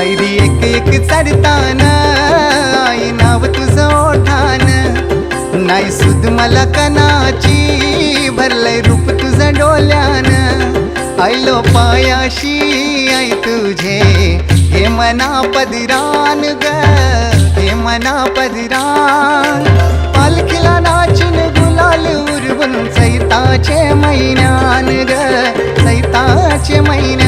पायरी एक एक चढताना आई नाव तुझं ओठान. नाही सुद मला कनाची भरलंय रूप तुझं डोल्यान. आयलो पायाशी आई तुझे हे मना पदिरान ग हे मना पदिरान. पालखीला नाचून गुलाल उरवून सैताचे मैनान ग सैताचे मैना